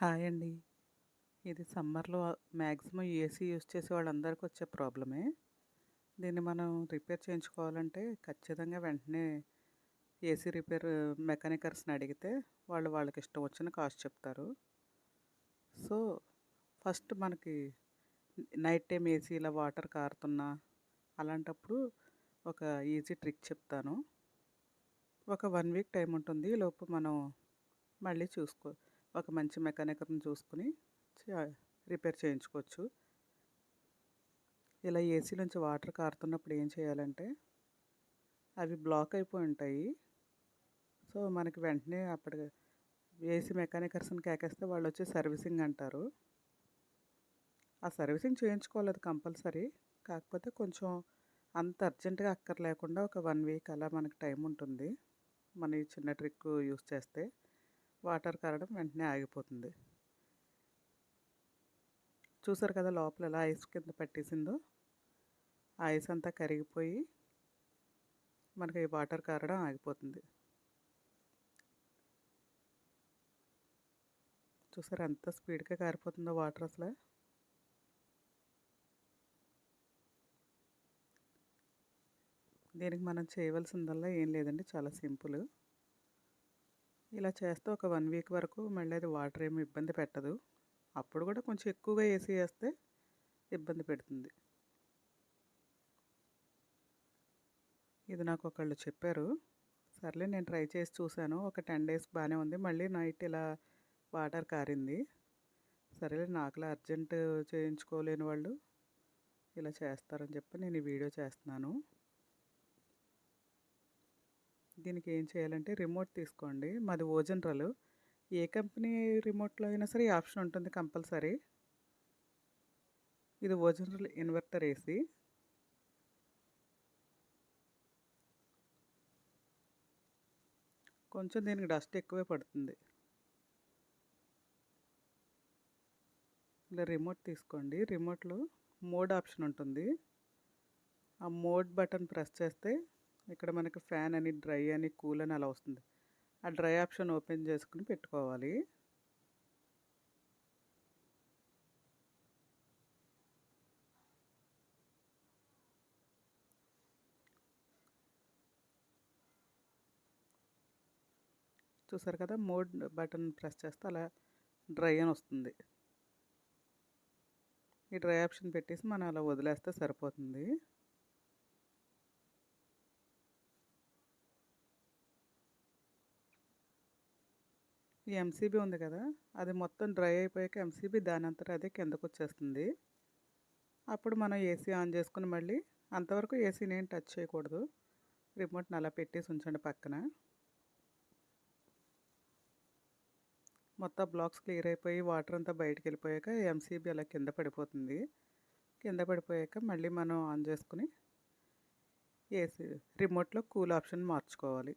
Hi అండి. ఇది సమ్మర్లో మ్యాక్సిమం ఏసీ యూస్ చేసే వాళ్ళందరికీ వచ్చే ప్రాబ్లమే. దీన్ని మనం రిపేర్ చేయించుకోవాలంటే ఖచ్చితంగా వెంటనే ఏసీ రిపేర్ మెకానికర్స్ని అడిగితే వాళ్ళు వాళ్ళకి ఇష్టం వచ్చిన కాస్ట్ చెప్తారు. సో ఫస్ట్ మనకి నైట్ టైం ఏసీ ఇలా వాటర్ కారుతున్నా అలాంటప్పుడు ఒక ఈజీ ట్రిక్ చెప్తాను. ఒక వన్ వీక్ టైం ఉంటుంది. ఈ లోపు మనం మళ్ళీ చూసుకో ఒక మంచి మెకానికర్ని చూసుకుని రిపేర్ చేయించుకోవచ్చు. ఇలా ఏసీ నుంచి వాటర్ కారుతున్నప్పుడు ఏం చేయాలంటే అవి బ్లాక్ అయిపోయి ఉంటాయి. సో మనకి వెంటనే అప్పటి ఏసీ మెకానికర్స్ని కేకేస్తే వాళ్ళు వచ్చి సర్వీసింగ్ అంటారు. ఆ సర్వీసింగ్ చేయించుకోవాలి అది కంపల్సరీ. కాకపోతే కొంచెం అంత అర్జెంటుగా అక్కర్లేకుండా ఒక వన్ వీక్ అలా మనకి టైం ఉంటుంది. మన ఈ చిన్న ట్రిక్ యూస్ చేస్తే. వాటర్ కారడం వెంటనే ఆగిపోతుంది. చూసారు కదా లోపల ఎలా ఐస్ కింద పట్టేసిందో? ఆ ఐస్ అంతా కరిగిపోయి మనకి ఈ వాటర్ కారడం ఆగిపోతుంది. చూసారు ఎంత స్పీడ్గా కారిపోతుందో వాటర్ అసలు? దీనికి మనం చేయవలసిందల్లా ఏం లేదండి చాలా సింపుల్. ఇలా చేస్తే ఒక వన్ వీక్ వరకు మళ్ళీ అది వాటర్ ఏమి ఇబ్బంది పెట్టదు. అప్పుడు కూడా కొంచెం ఎక్కువగా వేసి వేస్తే ఇబ్బంది పెడుతుంది. ఇది నాకు ఒకళ్ళు చెప్పారు. సర్లే నేను ట్రై చేసి చూశాను. ఒక టెన్ డేస్ బాగానే ఉంది. మళ్ళీ నైట్ ఇలా వాటర్ కారింది. సరేలే నాకులా అర్జెంట్ చేయించుకోలేని వాళ్ళు ఇలా చేస్తారని చెప్పి నేను ఈ వీడియో చేస్తున్నాను. దీనికి ఏం చేయాలంటే రిమోట్ తీసుకోండి. మాది ఓజనరల్ ఏ కంపెనీ రిమోట్లో అయినా సరే ఈ ఆప్షన్ ఉంటుంది కంపల్సరీ. ఇది ఓజనరల్ ఇన్వర్టర్ ఏసీ. కొంచెం దీనికి డస్ట్ ఎక్కువే పడుతుంది. ఇలా రిమోట్ తీసుకోండి. రిమోట్లో మోడ్ ఆప్షన్ ఉంటుంది. ఆ మోడ్ బటన్ ప్రెస్ చేస్తే ఇక్కడ మనకి ఫ్యాన్ అని డ్రై అని కూల్ అని అలా వస్తుంది. ఆ డ్రై ఆప్షన్ ఓపెన్ చేసుకుని పెట్టుకోవాలి. చూసారు కదా మోడ్ బటన్ ప్రెస్ చేస్తే అలా డ్రై అని వస్తుంది. ఈ డ్రై ఆప్షన్ పెట్టేసి మనం అలా వదిలేస్తే సరిపోతుంది. ఈ ఎంసీబీ ఉంది కదా అది మొత్తం డ్రై అయిపోయాక ఎంసీబీ దాని అంతటా అదే కిందకు వచ్చేస్తుంది. అప్పుడు మనం ఏసీ ఆన్ చేసుకుని మళ్ళీ అంతవరకు ఏసీని ఏం టచ్ చేయకూడదు. రిమోట్ని అలా పెట్టేసి ఉంచండి పక్కన. మొత్తం బ్లాక్స్ క్లియర్ అయిపోయి వాటర్ అంతా బయటకు వెళ్ళిపోయాక ఎంసీబీ అలా కింద పడిపోతుంది. కింద పడిపోయాక మళ్ళీ మనం ఆన్ చేసుకుని ఏసీ రిమోట్లో కూల్ ఆప్షన్ మార్చుకోవాలి.